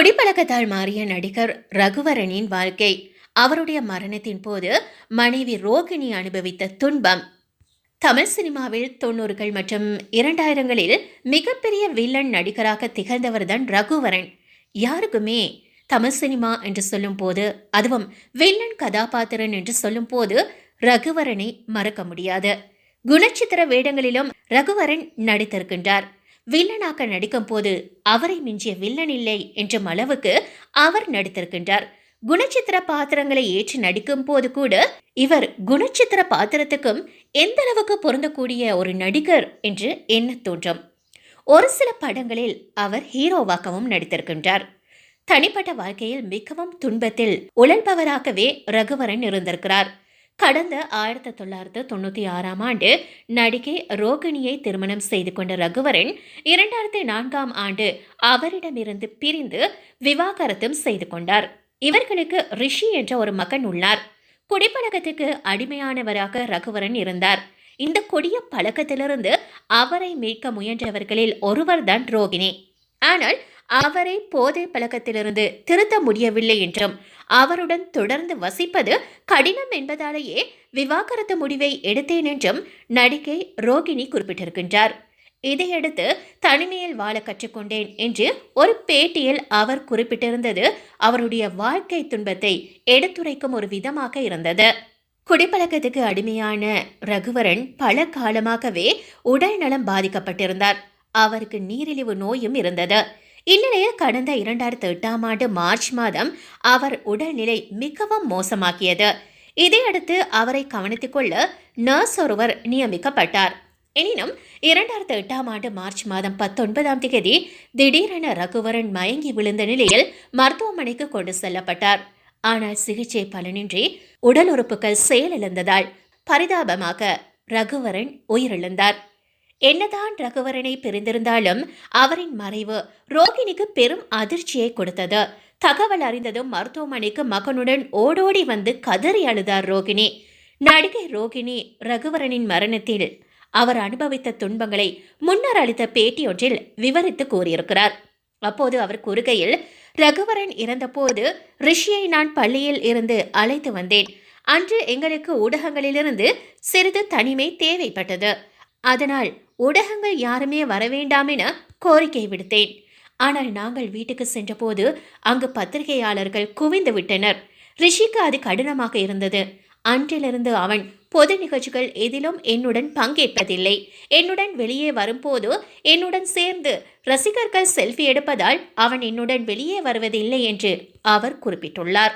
குடிப்பழக்கத்தால் மாறிய நடிகர் ரகுவரனின் வாழ்க்கை அவருடைய மரணத்தின் போது மனைவி ரோகிணி அனுபவித்த துன்பம். தமிழ் சினிமாவில் தொண்ணூறுகள் மற்றும் இரண்டாயிரங்களில் மிகப்பெரிய வில்லன் நடிகராக திகழ்ந்தவர்தான் ரகுவரன். யாருக்குமே தமிழ் சினிமா என்று சொல்லும்போது அதுவும் வில்லன் கதாபாத்திரன் என்று சொல்லும்போது ரகுவரனை மறக்க முடியாது. குணச்சித்திர வேடங்களிலும் ரகுவரன் நடித்திருக்கின்றார். வில்லனாக நடிக்கும் போது அவரை மிஞ்சிய வில்லன் இல்லை என்ற அளவுக்கு அவர் நடித்திருக்கின்றார். குணச்சித்திர பாத்திரங்களை ஏற்று நடிக்கும் போது கூட இவர் குணச்சித்திர பாத்திரத்துக்கும் எந்த அளவுக்கு பொருந்தக்கூடிய ஒரு நடிகர் என்று எண்ண தோன்றும். ஒரு சில படங்களில் அவர் ஹீரோவாகவும் நடித்திருக்கின்றார். தனிப்பட்ட வாழ்க்கையில் மிகவும் துன்பத்தில் உழல்பவராகவே ரகுவரன் இருந்திருக்கிறார். கடந்த ஆயிரத்தி தொள்ளாயிரத்து தொண்ணூற்றி ஆறாம் ஆண்டு நடிகை ரோகிணியை திருமணம் செய்து கொண்ட ரகுவரன் இரண்டாயிரத்தி நான்காம் ஆண்டு அவரிடமிருந்து பிரிந்து விவாகரத்தும் செய்து கொண்டார். இவர்களுக்கு ரிஷி என்ற ஒரு மகன் உள்ளார். குடிப்பழக்கத்துக்கு அடிமையானவராக ரகுவரன் இருந்தார். இந்த கொடிய பழக்கத்திலிருந்து அவரை மீட்க முயன்றவர்களில் ஒருவர்தான் ரோகிணி. ஆனால் அவரை போதை பழக்கத்திலிருந்து திருத்த முடியவில்லை என்றும் அவருடன் தொடர்ந்து வசிப்பது கடினம் என்பதாலேயே விவாகரத்து முடிவை எடுத்தேன் என்றும் நடிகை ரோகிணி குறிப்பிட்டிருக்கின்றார். இதையடுத்து தனிமையில் வாழ கற்றுக்கொண்டேன் என்று ஒரு பேட்டியில் அவர் குறிப்பிட்டிருந்தது அவருடைய வாழ்க்கை துன்பத்தை எடுத்துரைக்கும் ஒரு விதமாக இருந்தது. குடிப்பழக்கத்துக்கு அடிமையான ரகுவரன் பல காலமாகவே உடல் நலம் பாதிக்கப்பட்டிருந்தார். அவருக்கு நீரிழிவு நோயும் இருந்தது. இந்நிலையில் கடந்த இரண்டாயிரத்தி எட்டாம் ஆண்டு மார்ச் மாதம் அவர் உடல்நிலை மிகவும் மோசமாக்கியது. இதையடுத்து அவரை கவனித்துக் கொள்ள நர்ஸ் ஒருவர் நியமிக்கப்பட்டார். எனினும் இரண்டாயிரத்தி எட்டாம் ஆண்டு மார்ச் மாதம் பத்தொன்பதாம் தேதி திடீரென ரகுவரன் மயங்கி விழுந்த நிலையில் மருத்துவமனைக்கு கொண்டு செல்லப்பட்டார். ஆனால் சிகிச்சை பலனின்றி உடல் உறுப்புகள் செயலிழந்ததால் பரிதாபமாக ரகுவரன் உயிரிழந்தார். என்னதான் ரகுவரனை பிரிந்திருந்தாலும் அவரின் மறைவு ரோகிணிக்கு பெரும் அதிர்ச்சியை கொடுத்தது. தகவல் அறிந்ததும் மருத்துவமனைக்கு மகனுடன் ஓடோடி வந்து கதறி அழுதார் ரோகிணி. நடிகை ரோகிணி ரகுவரனின் மரணத்தில் அவர் அனுபவித்த துன்பங்களை முன்னர் அளித்த பேட்டியொன்றில் விவரித்து கூறியிருக்கிறார். அப்போது அவர் கூறுகையில் ரகுவரன் இறந்தபோது ரிஷியை நான் பள்ளியில் இருந்து அழைத்து வந்தேன். அன்று எங்களுக்கு ஊடகங்களிலிருந்து சிறிது தனிமை தேவைப்பட்டது. அதனால் ஊடகங்கள் யாருமே வரவேண்டாம் என கோரிக்கை விடுத்தேன். ஆனால் நாங்கள் வீட்டுக்கு சென்றபோது அங்கு பத்திரிகையாளர்கள் குவிந்து விட்டனர். ரிஷிக்கு அது கடினமாக இருந்தது. அன்றிலிருந்து அவன் பொது நிகழ்ச்சிகள் எதிலும் என்னுடன் பங்கேற்பதில்லை. என்னுடன் வெளியே வரும்போது என்னுடன் சேர்ந்து ரசிகர்கள் செல்ஃபி எடுப்பதால் அவன் என்னுடன் வெளியே வருவதில்லை என்று அவர் குறிப்பிட்டுள்ளார்.